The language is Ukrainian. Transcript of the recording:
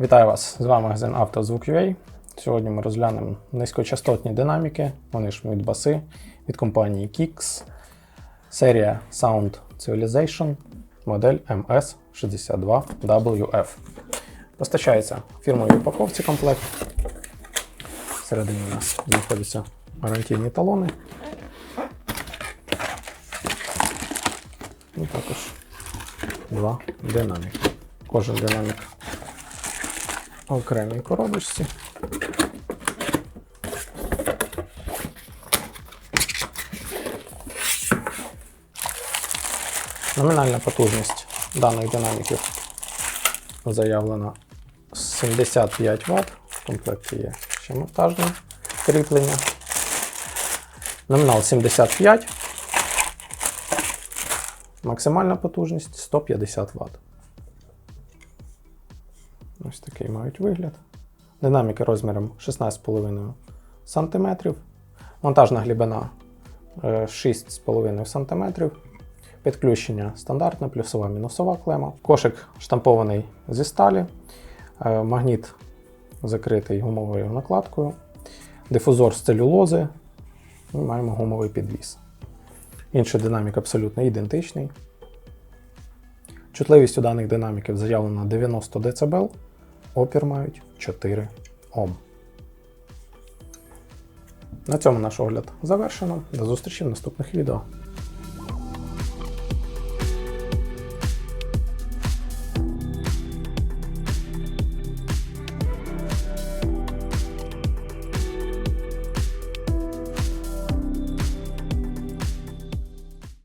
Вітаю вас! З вами магазин «Автозвук.UA». Сьогодні ми розглянемо низькочастотні динаміки, вони ж мідбаси від компанії Kix, серія Sound Civilization, модель MS62WF. Постачається фірмовій упаковці комплект. Всередині у нас знаходяться гарантійні талони. І також два динаміки. Кожен динамік окремій коробочці. Номінальна потужність даних динаміків заявлена 75 Вт. В комплекті є ще монтажне кріплення. Номінал 75. Максимальна потужність 150 Вт. Ось такий мають вигляд. Динаміки розміром 16,5 см. Монтажна глибина е, 6,5 см. Підключення стандартне, плюсова мінусова клема. Кошик штампований зі сталі. Е, Магніт закритий гумовою накладкою. Дифузор з целюлози. І маємо гумовий підвіс. Інший динамік абсолютно ідентичний. Чутливість у даних динаміків заявлена 90 дБ. Опір мають 4 Ом. На цьому наш огляд завершено. До зустрічі в наступних відео.